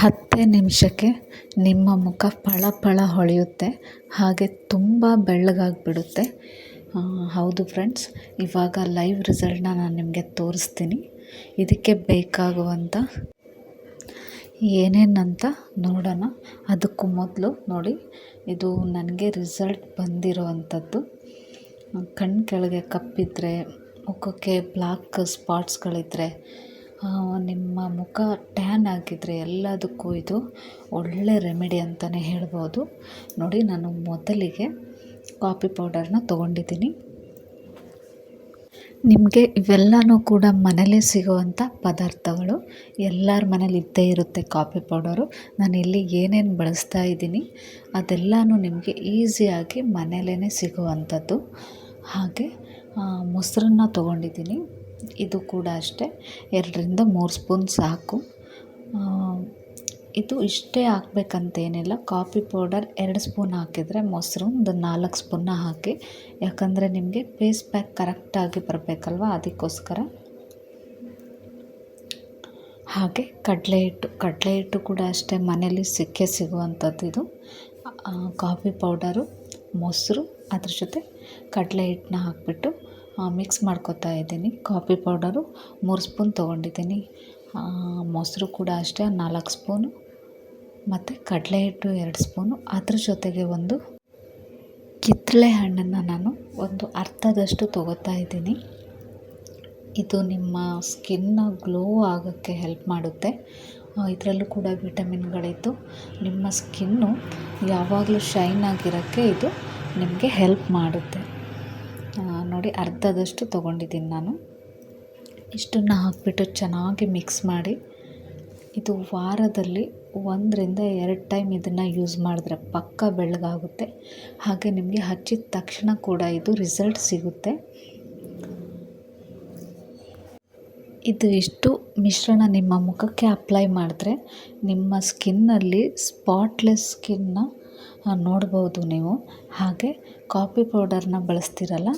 ಹತ್ತೇ ನಿಮಿಷಕ್ಕೆ ನಿಮ್ಮ ಮುಖ ಫಳ ಫಳ ಹೊಳೆಯುತ್ತೆ. ಹಾಗೆ ತುಂಬ ಬೆಳ್ಳಗಾಗಿಬಿಡುತ್ತೆ. ಹೌದು ಫ್ರೆಂಡ್ಸ್ ಇವಾಗ ಲೈವ್ ರಿಸಲ್ಟ್ನ ನಾನು ನಿಮಗೆ ತೋರಿಸ್ತೀನಿ. ಇದಕ್ಕೆ ಬೇಕಾಗುವಂಥ ಏನೇನಂತ ನೋಡೋಣ. ಅದಕ್ಕೂ ಮೊದಲು ನೋಡಿ, ಇದು ನನಗೆ ರಿಸಲ್ಟ್ ಬಂದಿರೋ ಅಂಥದ್ದು ಕಣ್ಣು ಕೆಳಗೆ ಕಪ್ಪಿದ್ರೆ, ಮುಖಕ್ಕೆ ಬ್ಲ್ಯಾಕ್ ಸ್ಪಾಟ್ಸ್ಗಳಿದ್ದರೆ ನಿಮ್ಮ ಮುಖ ಟ್ಯಾನ್ ಆಗಿದ್ದರೆ ಎಲ್ಲದಕ್ಕೂ ಇದು ಒಳ್ಳೆ ರೆಮಿಡಿ ಅಂತಲೇ ಹೇಳ್ಬೋದು. ನೋಡಿ, ನಾನು ಮೊದಲಿಗೆ ಕಾಫಿ ಪೌಡರ್ನ ತೊಗೊಂಡಿದ್ದೀನಿ. ನಿಮಗೆ ಇವೆಲ್ಲನೂ ಕೂಡ ಮನೇಲೇ ಸಿಗುವಂಥ ಪದಾರ್ಥಗಳು, ಎಲ್ಲರ ಮನೇಲಿ ಇದ್ದೇ ಇರುತ್ತೆ ಕಾಫಿ ಪೌಡರು ನಾನು ಇಲ್ಲಿ ಏನೇನು ಬಳಸ್ತಾ ಇದ್ದೀನಿ, ಅದೆಲ್ಲನೂ ನಿಮಗೆ ಈಸಿಯಾಗಿ ಮನೇಲೇ ಸಿಗುವಂಥದ್ದು. ಹಾಗೆ ಮೊಸರನ್ನ ತೊಗೊಂಡಿದ್ದೀನಿ. ಇದು ಕೂಡ ಅಷ್ಟೇ. ಎರಡರಿಂದ ಮೂರು ಸ್ಪೂನ್ ಸಾಕು. ಇದು ಇಷ್ಟೇ ಹಾಕ್ಬೇಕಂತೇನಿಲ್ಲ ಕಾಫಿ ಪೌಡರ್ ಎರಡು ಸ್ಪೂನ್ ಹಾಕಿದರೆ ಮೊಸರು, ಒಂದು ನಾಲ್ಕು ಸ್ಪೂನ್ನ ಹಾಕಿ. ಯಾಕಂದರೆ ನಿಮಗೆ ಪೇಸ್ ಪ್ಯಾಕ್ ಕರೆಕ್ಟಾಗಿ ಬರಬೇಕಲ್ವ ಅದಕ್ಕೋಸ್ಕರ. ಹಾಗೆ ಕಡಲೆ ಹಿಟ್ಟು. ಕಡಲೆ ಹಿಟ್ಟು ಕೂಡ ಅಷ್ಟೇ ಮನೇಲಿ ಸಿಕ್ಕೇ ಸಿಗುವಂಥದ್ದು ಇದು. ಕಾಫಿ ಪೌಡರು, ಮೊಸರು, ಅದ್ರ ಜೊತೆ ಕಡಲೆ ಹಿಟ್ಟನ್ನ ಹಾಕಿಬಿಟ್ಟು ಮಿಕ್ಸ್ ಮಾಡ್ಕೊತಾ ಇದ್ದೀನಿ. ಕಾಫಿ ಪೌಡರು ಮೂರು ಸ್ಪೂನ್ ತೊಗೊಂಡಿದ್ದೀನಿ. ಮೊಸರು ಕೂಡ ಅಷ್ಟೇ, ನಾಲ್ಕು ಸ್ಪೂನು. ಮತ್ತು ಕಡಲೆ ಹಿಟ್ಟು ಎರಡು ಸ್ಪೂನು. ಅದ್ರ ಜೊತೆಗೆ ಒಂದು ಕಿತ್ತಳೆ ಹಣ್ಣನ್ನು ನಾನು ಒಂದು ಅರ್ಧದಷ್ಟು ತೊಗೋತಾ ಇದ್ದೀನಿ. ಇದು ನಿಮ್ಮ ಸ್ಕಿನ್ನ ಗ್ಲೋ ಆಗೋಕ್ಕೆ ಹೆಲ್ಪ್ ಮಾಡುತ್ತೆ. ಇದರಲ್ಲೂ ಕೂಡ ವಿಟಮಿನ್ಗಳಿದ್ದು. ನಿಮ್ಮ ಸ್ಕಿನ್ನು ಯಾವಾಗಲೂ ಶೈನ್ ಆಗಿರೋಕ್ಕೆ ಇದು ನಿಮಗೆ ಹೆಲ್ಪ್ ಮಾಡುತ್ತೆ. ನೋಡಿ ಅರ್ಧದಷ್ಟು ತೊಗೊಂಡಿದ್ದೀನಿ ನಾನು. ಇಷ್ಟನ್ನು ಹಾಕಿಬಿಟ್ಟು ಚೆನ್ನಾಗಿ ಮಿಕ್ಸ್ ಮಾಡಿ ಇದು ವಾರದಲ್ಲಿ ಒಂದರಿಂದ ಎರಡು ಟೈಮ್ ಇದನ್ನು ಯೂಸ್ ಮಾಡಿದ್ರೆ ಪಕ್ಕ ಬೆಳ್ಳಗಾಗುತ್ತೆ. ಹಾಗೆ ನಿಮಗೆ ಹಚ್ಚಿದ ತಕ್ಷಣ ಕೂಡ ಇದು ರಿಸಲ್ಟ್ ಸಿಗುತ್ತೆ. ಇದು ಇಷ್ಟು ಮಿಶ್ರಣ ನಿಮ್ಮ ಮುಖಕ್ಕೆ ಅಪ್ಲೈ ಮಾಡಿದ್ರೆ ನಿಮ್ಮ ಸ್ಕಿನ್ನಲ್ಲಿ ಸ್ಪಾಟ್ಲೆಸ್ ಸ್ಕಿನ್ನ ನೋಡ್ಬೋದು ನೀವು. ಹಾಗೆ ಕಾಫಿ ಪೌಡರ್ನ ಬಳಸ್ತೀರಲ್ಲ?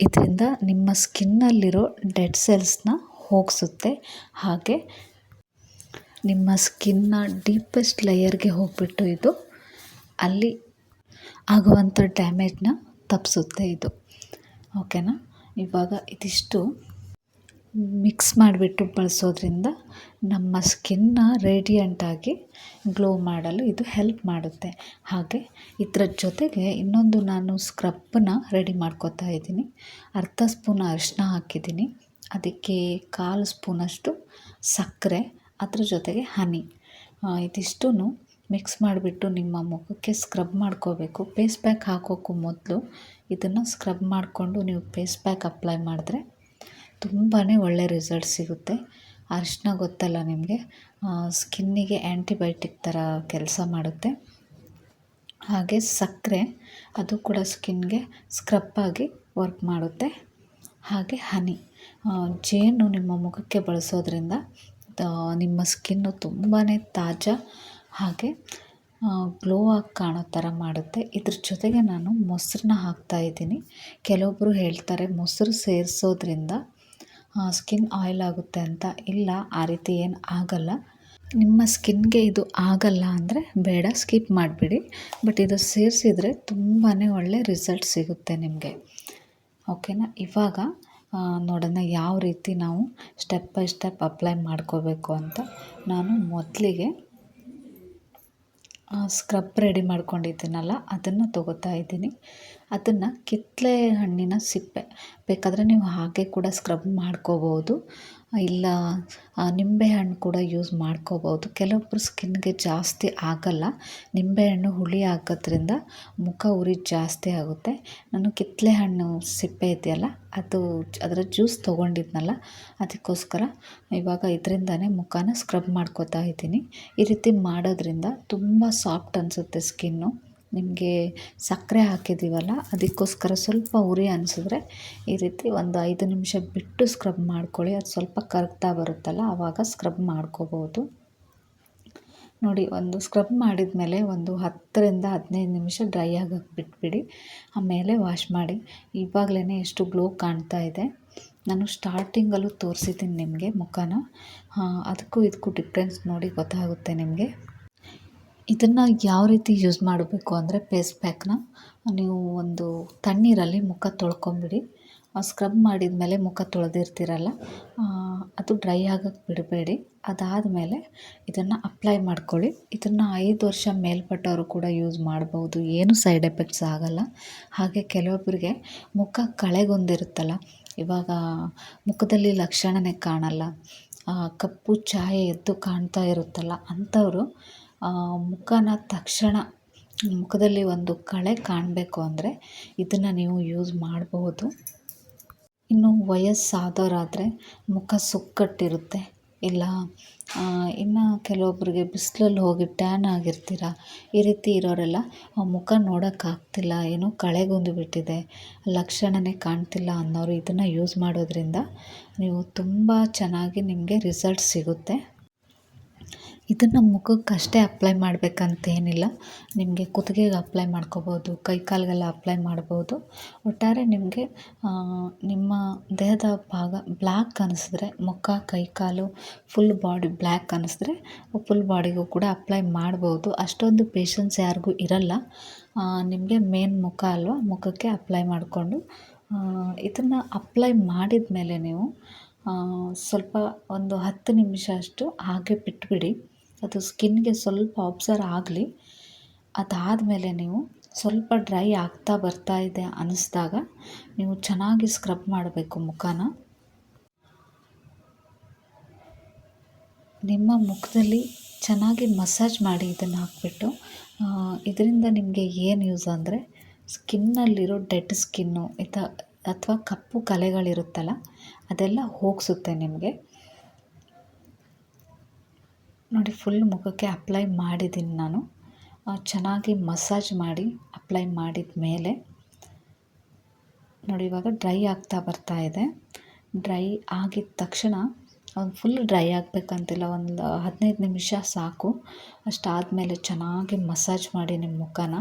ಇದರಿಂದ ನಿಮ್ಮ ಸ್ಕಿನ್ನಲ್ಲಿರೋ ಡೆಡ್ ಸೆಲ್ಸ್ನ ಹೋಗಿಸುತ್ತೆ. ಹಾಗೆ ನಿಮ್ಮ ಸ್ಕಿನ್ನ ಡೀಪೆಸ್ಟ್ ಲೇಯರ್ಗೆ ಹೋಗಿಬಿಟ್ಟು ಇದು ಅಲ್ಲಿ ಆಗುವಂಥ ಡ್ಯಾಮೇಜ್ನ ತಪ್ಪಿಸುತ್ತೆ ಇದು. ಓಕೆನಾ? ಇವಾಗ ಇದಿಷ್ಟು. ಮಿಕ್ಸ್ ಮಾಡಿಬಿಟ್ಟು ಬಳಸೋದ್ರಿಂದ ನಮ್ಮ ಸ್ಕಿನ್ನ ರೇಡಿಯಂಟಾಗಿ ಗ್ಲೋ ಮಾಡಲು ಇದು ಹೆಲ್ಪ್ ಮಾಡುತ್ತೆ. ಹಾಗೆ ಇದರ ಜೊತೆಗೆ ಇನ್ನೊಂದು ನಾನು ಸ್ಕ್ರಬ್ಬನ್ನ ರೆಡಿ ಮಾಡ್ಕೋತಾ ಇದ್ದೀನಿ. ಅರ್ಧ ಸ್ಪೂನ್ ಅರಿಶಿನ ಹಾಕಿದ್ದೀನಿ. ಅದಕ್ಕೆ ಕಾಲು ಸ್ಪೂನಷ್ಟು ಸಕ್ಕರೆ, ಅದರ ಜೊತೆಗೆ ಹನಿ. ಇದಿಷ್ಟೂ ಮಿಕ್ಸ್ ಮಾಡಿಬಿಟ್ಟು ನಿಮ್ಮ ಮುಖಕ್ಕೆ ಸ್ಕ್ರಬ್ ಮಾಡ್ಕೋಬೇಕು. ಪೇಸ್ ಪ್ಯಾಕ್ ಹಾಕೋಕ್ಕೂ ಮೊದಲು ಇದನ್ನು ಸ್ಕ್ರಬ್ ಮಾಡಿಕೊಂಡು ನೀವು ಪೇಸ್ ಪ್ಯಾಕ್ ಅಪ್ಲೈ ಮಾಡಿದ್ರೆ ತುಂಬಾ ಒಳ್ಳೆ ರಿಸಲ್ಟ್ ಸಿಗುತ್ತೆ. ಅರಿಶಿನ ಗೊತ್ತಲ್ಲ ನಿಮಗೆ? ಸ್ಕಿನ್ನಿಗೆ ಆ್ಯಂಟಿಬಯೋಟಿಕ್ ಥರ ಕೆಲಸ ಮಾಡುತ್ತೆ. ಹಾಗೆ ಸಕ್ಕರೆ, ಅದು ಕೂಡ ಸ್ಕಿನ್ಗೆ ಸ್ಕ್ರಬ್ಬಾಗಿ ವರ್ಕ್ ಮಾಡುತ್ತೆ. ಹಾಗೆ ಹನಿ. ಜೇನು ನಿಮ್ಮ ಮುಖಕ್ಕೆ ಬಳಸೋದ್ರಿಂದ ನಿಮ್ಮ ಸ್ಕಿನ್ನು ತುಂಬಾ ತಾಜಾ ಹಾಗೆ ಗ್ಲೋ ಆಗಿ ಕಾಣೋ ಥರ ಮಾಡುತ್ತೆ. ಇದ್ರ ಜೊತೆಗೆ ನಾನು ಮೊಸರನ್ನ ಹಾಕ್ತಾಯಿದ್ದೀನಿ ಕೆಲವೊಬ್ಬರು ಹೇಳ್ತಾರೆ ಮೊಸರು ಸೇರಿಸೋದ್ರಿಂದ ಸ್ಕಿನ್ ಆಯಿಲ್ ಆಗುತ್ತೆ ಅಂತ ಇಲ್ಲ, ಆ ರೀತಿ ಏನು ಆಗಲ್ಲ. ನಿಮ್ಮ ಸ್ಕಿನ್ಗೆ ಇದು ಆಗಲ್ಲ ಅಂದರೆ ಬೇಡ, ಸ್ಕಿಪ್ ಮಾಡಿಬಿಡಿ. ಬಟ್ ಇದು ಸೇರಿಸಿದರೆ ತುಂಬಾ ಒಳ್ಳೆ ರಿಸಲ್ಟ್ ಸಿಗುತ್ತೆ ನಿಮಗೆ. ಓಕೆನಾ? ಇವಾಗ ನೋಡೋಣ ಯಾವ ರೀತಿ ನಾವು ಸ್ಟೆಪ್ ಬೈ ಸ್ಟೆಪ್ ಅಪ್ಲೈ ಮಾಡ್ಕೋಬೇಕು ಅಂತ ನಾನು ಮೊದಲಿಗೆ ಸ್ಕ್ರಬ್ ರೆಡಿ ಮಾಡ್ಕೊಂಡಿದ್ದೀನಲ್ಲ, ಅದನ್ನು ತೊಗೋತಾ ಇದ್ದೀನಿ. ಅದನ್ನು ಕಿತ್ತಳೆ ಹಣ್ಣಿನ ಸಿಪ್ಪೆ. ಬೇಕಾದರೆ ನೀವು ಹಾಗೆ ಕೂಡ ಸ್ಕ್ರಬ್ ಮಾಡ್ಕೋಬೋದು. ಇಲ್ಲ ನಿಂಬೆಹಣ್ಣು ಕೂಡ ಯೂಸ್ ಮಾಡ್ಕೋಬೋದು. ಕೆಲವೊಬ್ಬರು ಸ್ಕಿನ್ಗೆ ಜಾಸ್ತಿ ಆಗಲ್ಲ. ನಿಂಬೆಹಣ್ಣು ಹುಳಿ ಹಾಕೋದ್ರಿಂದ ಮುಖ ಉರಿ ಜಾಸ್ತಿ ಆಗುತ್ತೆ. ನಾನು ಕಿತ್ತಳೆ ಹಣ್ಣು ಸಿಪ್ಪೆ ಇದೆಯಲ್ಲ, ಅದು ಅದರ ಜ್ಯೂಸ್ ತೊಗೊಂಡಿದ್ನಲ್ಲ, ಅದಕ್ಕೋಸ್ಕರ ಇವಾಗ ಇದರಿಂದನೇ ಮುಖನ ಸ್ಕ್ರಬ್ ಮಾಡ್ಕೋತಾ ಇದ್ದೀನಿ. ಈ ರೀತಿ ಮಾಡೋದ್ರಿಂದ ತುಂಬ ಸಾಫ್ಟ್ ಅನಿಸುತ್ತೆ ಸ್ಕಿನ್ನು ನಿಮಗೆ ಸಕ್ಕರೆ ಹಾಕಿದ್ದೀವಲ್ಲ, ಅದಕ್ಕೋಸ್ಕರ ಸ್ವಲ್ಪ ಉರಿ ಅನಿಸಿದ್ರೆ ಈ ರೀತಿ ಒಂದು ಐದು ನಿಮಿಷ ಬಿಟ್ಟು ಸ್ಕ್ರಬ್ ಮಾಡ್ಕೊಳ್ಳಿ. ಅದು ಸ್ವಲ್ಪ ಕರಗ್ತಾ ಬರುತ್ತಲ್ಲ, ಆವಾಗ ಸ್ಕ್ರಬ್ ಮಾಡ್ಕೋಬೋದು. ನೋಡಿ, ಒಂದು ಸ್ಕ್ರಬ್ ಮಾಡಿದ ಮೇಲೆ ಒಂದು ಹತ್ತರಿಂದ ಹದಿನೈದು ನಿಮಿಷ ಡ್ರೈ ಆಗಕ್ಕೆ ಬಿಟ್ಬಿಡಿ. ಆಮೇಲೆ ವಾಶ್ ಮಾಡಿ. ಇವಾಗಲೇ ಎಷ್ಟು ಗ್ಲೋ ಕಾಣ್ತಾ ಇದೆ. ನಾನು ಸ್ಟಾರ್ಟಿಂಗಲ್ಲೂ ತೋರಿಸಿದ್ದೀನಿ ನಿಮಗೆ ಮುಖನ. ಅದಕ್ಕೂ ಇದಕ್ಕೂ ಡಿಫ್ರೆನ್ಸ್ ನೋಡಿ ಗೊತ್ತಾಗುತ್ತೆ ನಿಮಗೆ. ಇದನ್ನು ಯಾವ ರೀತಿ ಯೂಸ್ ಮಾಡಬೇಕು ಅಂದರೆ ಫೇಸ್ ಪ್ಯಾಕ್ನ ನೀವು ಒಂದು ತಣ್ಣೀರಲ್ಲಿ ಮುಖ ತೊಳ್ಕೊಂಬಿಡಿ. ಸ್ಕ್ರಬ್ ಮಾಡಿದ ಮೇಲೆ ಮುಖ ತೊಳೆದಿರ್ತೀರಲ್ಲ ಅದು ಡ್ರೈ ಆಗಕ್ಕೆ ಬಿಡಬೇಡಿ. ಅದಾದಮೇಲೆ ಇದನ್ನು ಅಪ್ಲೈ ಮಾಡ್ಕೊಳ್ಳಿ. ಇದನ್ನು ಐದು ವರ್ಷ ಮೇಲ್ಪಟ್ಟವರು ಕೂಡ ಯೂಸ್ ಮಾಡ್ಬೋದು. ಏನು ಸೈಡ್ ಎಫೆಕ್ಟ್ಸ್ ಆಗೋಲ್ಲ. ಹಾಗೆ ಕೆಲವೊಬ್ಬರಿಗೆ ಮುಖ ಕಳೆಗೊಂದಿರುತ್ತಲ್ಲ, ಇವಾಗ ಮುಖದಲ್ಲಿ ಲಕ್ಷಣವೇ ಕಾಣಲ್ಲ ಕಪ್ಪು ಛಾಯೆ ಎದ್ದು ಕಾಣ್ತಾ ಇರುತ್ತಲ್ಲ, ಅಂಥವರು ಮುಖನ ತಕ್ಷಣ ಮುಖದಲ್ಲಿ ಒಂದು ಕಳೆ ಕಾಣಬೇಕು ಅಂದರೆ ಇದನ್ನು ನೀವು ಯೂಸ್ ಮಾಡಬಹುದು ಇನ್ನು ವಯಸ್ಸಾದವರಾದರೆ ಮುಖ ಸುಕ್ಕಟ್ಟಿರುತ್ತೆ. ಇಲ್ಲ ಇನ್ನು ಕೆಲವೊಬ್ಬರಿಗೆ ಬಿಸಿಲಲ್ಲಿ ಹೋಗಿ ಟ್ಯಾನ್ ಆಗಿರ್ತೀರ, ಈ ರೀತಿ ಇರೋರೆಲ್ಲ ಮುಖ ನೋಡೋಕ್ಕಾಗ್ತಿಲ್ಲ, ಏನೋ ಕಳೆಗುಂದು ಬಿಟ್ಟಿದೆ ಲಕ್ಷಣವೇ ಕಾಣ್ತಿಲ್ಲ ಅನ್ನೋರು ಇದನ್ನು ಯೂಸ್ ಮಾಡೋದ್ರಿಂದ ನೀವು ತುಂಬ ಚೆನ್ನಾಗಿ ನಿಮಗೆ ರಿಸಲ್ಟ್ ಸಿಗುತ್ತೆ. ಇದನ್ನು ಮುಖಕ್ಕೆ ಅಷ್ಟೇ ಅಪ್ಲೈ ಮಾಡಬೇಕಂತೇನಿಲ್ಲ ನಿಮಗೆ ಕುತ್ತಿಗೆಗೆ ಅಪ್ಲೈ ಮಾಡ್ಕೋಬೋದು, ಕೈ ಕಾಲಿಗೆಲ್ಲ ಅಪ್ಲೈ ಮಾಡ್ಬೋದು. ಒಟ್ಟಾರೆ ನಿಮಗೆ ನಿಮ್ಮ ದೇಹದ ಭಾಗ ಬ್ಲ್ಯಾಕ್ ಅನಿಸಿದ್ರೆ ಮುಖ, ಕೈ ಕಾಲು ಫುಲ್ ಬಾಡಿ ಬ್ಲ್ಯಾಕ್ ಅನ್ನಿಸಿದ್ರೆ ಫುಲ್ ಬಾಡಿಗೂ ಕೂಡ ಅಪ್ಲೈ ಮಾಡ್ಬೋದು. ಅಷ್ಟೊಂದು ಪೇಶನ್ಸ್ ಯಾರಿಗೂ ಇರಲ್ಲ. ನಿಮಗೆ ಮೇನ್ ಮುಖ ಅಲ್ವಾ ಮುಖಕ್ಕೆ ಅಪ್ಲೈ ಮಾಡಿಕೊಂಡು ಇದನ್ನು ಅಪ್ಲೈ ಮಾಡಿದ ಮೇಲೆ ನೀವು ಸ್ವಲ್ಪ ಒಂದು ಹತ್ತು ನಿಮಿಷ ಅಷ್ಟು ಹಾಗೆ ಬಿಟ್ಬಿಡಿ. ಅದು ಸ್ಕಿನ್ಗೆ ಸ್ವಲ್ಪ ಅಬ್ಸರ್ವ್ ಆಗಲಿ. ಅದಾದಮೇಲೆ ನೀವು ಸ್ವಲ್ಪ ಡ್ರೈ ಆಗ್ತಾ ಬರ್ತಾ ಇದೆ ಅನ್ನಿಸ್ದಾಗ ನೀವು ಚೆನ್ನಾಗಿ ಸ್ಕ್ರಬ್ ಮಾಡಬೇಕು ಮುಖನ. ನಿಮ್ಮ ಮುಖದಲ್ಲಿ ಚೆನ್ನಾಗಿ ಮಸಾಜ್ ಮಾಡಿ ಇದನ್ನು ಹಾಕ್ಬಿಟ್ಟು ಇದರಿಂದ ನಿಮಗೆ ಏನು ಯೂಸ್ ಅಂದರೆ ಸ್ಕಿನ್ನಲ್ಲಿರೋ ಡೆಡ್ ಸ್ಕಿನ್ನು ಇತ, ಅಥವಾ ಕಪ್ಪು ಕಲೆಗಳಿರುತ್ತಲ್ಲ ಅದೆಲ್ಲ ಹೋಗಿಸುತ್ತೆ ನಿಮಗೆ. ನೋಡಿ ಫುಲ್ ಮುಖಕ್ಕೆ ಅಪ್ಲೈ ಮಾಡಿದ್ದೀನಿ ನಾನು. ಚೆನ್ನಾಗಿ ಮಸಾಜ್ ಮಾಡಿ ಅಪ್ಲೈ ಮಾಡಿದ ಮೇಲೆ, ನೋಡಿ, ಇವಾಗ ಡ್ರೈ ಆಗ್ತಾ ಬರ್ತಾ ಇದೆ. ಡ್ರೈ ಆಗಿದ ತಕ್ಷಣ, ಒಂದು ಫುಲ್ ಡ್ರೈ ಆಗಬೇಕಂತಿಲ್ಲ, ಒಂದು ಹದಿನೈದು ನಿಮಿಷ ಸಾಕು. ಅಷ್ಟಾದಮೇಲೆ ಚೆನ್ನಾಗಿ ಮಸಾಜ್ ಮಾಡಿ ನಿಮ್ಮ ಮುಖನ.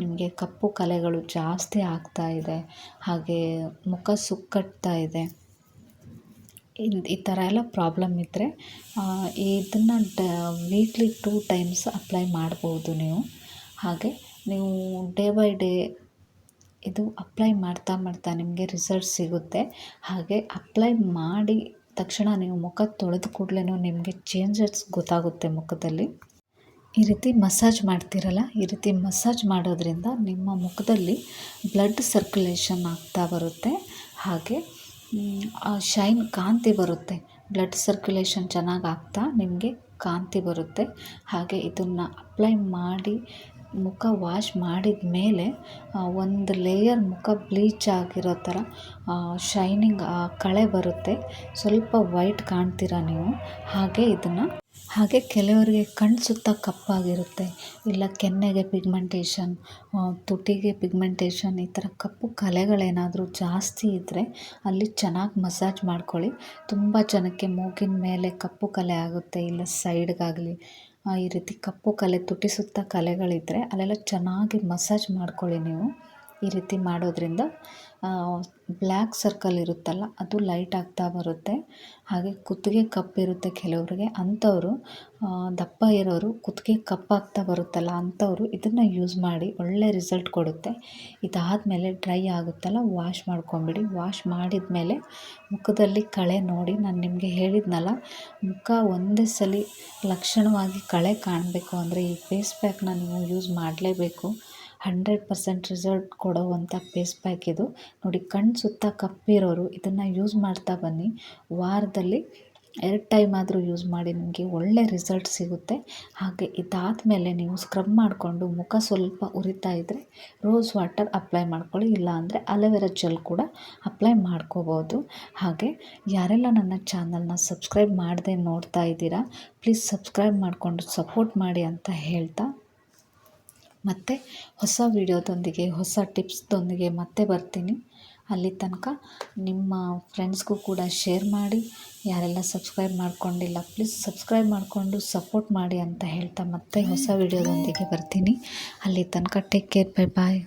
ನಿಮಗೆ ಕಪ್ಪು ಕಲೆಗಳು ಜಾಸ್ತಿ ಆಗ್ತಾ ಇದೆ. ಹಾಗೆ ಮುಖ ಸುಕ್ಕಟ್ತಾ ಇದೆ. ಈ ಥರ ಎಲ್ಲ ಪ್ರಾಬ್ಲಮ್ ಇದ್ದರೆ ಇದನ್ನು ಡ, ವೀಕ್ಲಿ ಟೂ ಟೈಮ್ಸ್ ಅಪ್ಲೈ ಮಾಡ್ಬೋದು ನೀವು. ಹಾಗೆ ನೀವು ಡೇ ಬೈ ಡೇ ಇದು ಅಪ್ಲೈ ಮಾಡ್ತಾ ಮಾಡ್ತಾ ನಿಮಗೆ ರಿಸಲ್ಟ್ ಸಿಗುತ್ತೆ. ಹಾಗೆ ಅಪ್ಲೈ ಮಾಡಿ ತಕ್ಷಣ ನೀವು ಮುಖ ತೊಳೆದ ಕೂಡಲೇ ನಿಮಗೆ ಚೇಂಜಸ್ ಗೊತ್ತಾಗುತ್ತೆ ಮುಖದಲ್ಲಿ. ಈ ರೀತಿ ಮಸಾಜ್ ಮಾಡ್ತಿರಲ್ಲ, ಈ ರೀತಿ ಮಸಾಜ್ ಮಾಡೋದ್ರಿಂದ ನಿಮ್ಮ ಮುಖದಲ್ಲಿ ಬ್ಲಡ್ ಸರ್ಕ್ಯುಲೇಷನ್ ಆಗ್ತಾ ಬರುತ್ತೆ. ಹಾಗೆ ಶೈನ್ ಕಾಂತಿ ಬರುತ್ತೆ. ಬ್ಲಡ್ ಸರ್ಕ್ಯುಲೇಷನ್ ಚೆನ್ನಾಗಿ ಆಗ್ತಾ ನಿಮಗೆ ಕಾಂತಿ ಬರುತ್ತೆ. ಹಾಗೆ ಇದನ್ನು ಅಪ್ಲೈ ಮಾಡಿ ಮುಖ ವಾಶ್ ಮಾಡಿದ ಮೇಲೆ ಒಂದು ಲೇಯರ್ ಮುಖ ಬ್ಲೀಚ್ ಆಗಿರೋ ಥರ ಶೈನಿಂಗ್ ಕಳೆ ಬರುತ್ತೆ. ಸ್ವಲ್ಪ ವೈಟ್ ಕಾಣ್ತೀರ ನೀವು? ಹಾಗೆ ಇದನ್ನು. ಹಾಗೆ ಕೆಲವರಿಗೆ ಕಣ್ಣು ಸುತ್ತ ಕಪ್ಪಾಗಿರುತ್ತೆ. ಇಲ್ಲ ಕೆನ್ನೆಗೆ ಪಿಗ್ಮೆಂಟೇಷನ್ ತುಟಿಗೆ ಪಿಗ್ಮೆಂಟೇಷನ್ ಈ ಥರ ಕಪ್ಪು ಕಲೆಗಳೇನಾದರೂ ಜಾಸ್ತಿ ಇದ್ದರೆ ಅಲ್ಲಿ ಚೆನ್ನಾಗಿ ಮಸಾಜ್ ಮಾಡ್ಕೊಳ್ಳಿ. ತುಂಬ ಜನಕ್ಕೆ ಮೂಗಿನ ಮೇಲೆ ಕಪ್ಪು ಕಲೆ ಆಗುತ್ತೆ, ಇಲ್ಲ ಸೈಡ್ಗಾಗಲಿ ಈ ರೀತಿ ಕಪ್ಪು ಕಲೆ ತುಟಿ ಸುತ್ತ ಕಲೆಗಳಿದ್ದರೆ ಅಲ್ಲೆಲ್ಲ ಚೆನ್ನಾಗಿ ಮಸಾಜ್ ಮಾಡ್ಕೊಳ್ಳಿ ನೀವು. ಈ ರೀತಿ ಮಾಡೋದ್ರಿಂದ ಬ್ಲ್ಯಾಕ್ ಸರ್ಕಲ್ ಇರುತ್ತಲ್ಲ, ಅದು ಲೈಟ್ ಆಗ್ತಾ ಬರುತ್ತೆ. ಹಾಗೆ ಕುತ್ತಿಗೆ ಕಪ್ಪಿರುತ್ತೆ ಕೆಲವ್ರಿಗೆ. ಅಂಥವರು ದಪ್ಪ ಇರೋರು ಕುತ್ತಿಗೆ ಕಪ್ಪಾಗ್ತಾ ಬರುತ್ತಲ್ಲ, ಅಂಥವರು ಇದನ್ನು ಯೂಸ್ ಮಾಡಿ ಒಳ್ಳೆ ರಿಸಲ್ಟ್ ಕೊಡುತ್ತೆ. ಇದಾದಮೇಲೆ ಡ್ರೈ ಆಗುತ್ತಲ್ಲ ವಾಶ್ ಮಾಡ್ಕೊಂಬಿಡಿ. ವಾಶ್ ಮಾಡಿದ ಮೇಲೆ ಮುಖದಲ್ಲಿ ಕಳೆ ನೋಡಿ, ನಾನು ನಿಮಗೆ ಹೇಳಿದ್ನಲ್ಲ, ಮುಖ ಒಂದೇ ಸಲ ಲಕ್ಷಣವಾಗಿ ಕಳೆ ಕಾಣಬೇಕು ಅಂದರೆ ಈ ಫೇಸ್ ಪ್ಯಾಕ್ನ ನೀವು ಯೂಸ್ ಮಾಡಲೇಬೇಕು. ಹಂಡ್ರೆಡ್ ಪರ್ಸೆಂಟ್ ರಿಸಲ್ಟ್ ಕೊಡೋವಂಥ ಫೇಸ್ ಪ್ಯಾಕ್ ಇದು. ನೋಡಿ ಕಣ್ಣು ಸುತ್ತ ಕಪ್ಪಿರೋರು ಇದನ್ನು ಯೂಸ್ ಮಾಡ್ತಾ ಬನ್ನಿ. ವಾರದಲ್ಲಿ ಎರಡು ಟೈಮ್ ಆದರೂ ಯೂಸ್ ಮಾಡಿ ನಿಮಗೆ ಒಳ್ಳೆ ರಿಸಲ್ಟ್ ಸಿಗುತ್ತೆ. ಹಾಗೆ ಇದಾದ ಮೇಲೆ ನೀವು ಸ್ಕ್ರಬ್ ಮಾಡಿಕೊಂಡು ಮುಖ ಸ್ವಲ್ಪ ಉರಿತಾ ಇದ್ದರೆ ರೋಸ್ ವಾಟರ್ ಅಪ್ಲೈ ಮಾಡ್ಕೊಳ್ಳಿ. ಇಲ್ಲ ಅಂದರೆ ಅಲೋವೆರಾ ಜೆಲ್ ಕೂಡ ಅಪ್ಲೈ ಮಾಡ್ಕೋಬೋದು. ಹಾಗೆ ಯಾರೆಲ್ಲ ನನ್ನ ಚಾನಲ್ನ ಸಬ್ಸ್ಕ್ರೈಬ್ ಮಾಡದೆ ನೋಡ್ತಾ ಇದ್ದೀರಾ, ಪ್ಲೀಸ್ ಸಬ್ಸ್ಕ್ರೈಬ್ ಮಾಡಿಕೊಂಡು ಸಪೋರ್ಟ್ ಮಾಡಿ ಅಂತ ಹೇಳ್ತಾ ಮತ್ತು ಹೊಸ ವೀಡಿಯೋದೊಂದಿಗೆ, ಹೊಸ ಟಿಪ್ಸ್ದೊಂದಿಗೆ ಮತ್ತೆ ಬರ್ತೀನಿ. ಅಲ್ಲಿ ತನಕ ನಿಮ್ಮ ಫ್ರೆಂಡ್ಸ್ಗೂ ಕೂಡ ಶೇರ್ ಮಾಡಿ. ಯಾರೆಲ್ಲ ಸಬ್ಸ್ಕ್ರೈಬ್ ಮಾಡ್ಕೊಂಡಿಲ್ಲ, ಪ್ಲೀಸ್ ಸಬ್ಸ್ಕ್ರೈಬ್ ಮಾಡಿಕೊಂಡು ಸಪೋರ್ಟ್ ಮಾಡಿ ಅಂತ ಹೇಳ್ತಾ ಮತ್ತೆ ಹೊಸ ವೀಡಿಯೋದೊಂದಿಗೆ ಬರ್ತೀನಿ. ಅಲ್ಲಿ ತನಕ ಟೇಕ್ ಕೇರ್ ಬೈ ಬಾಯ್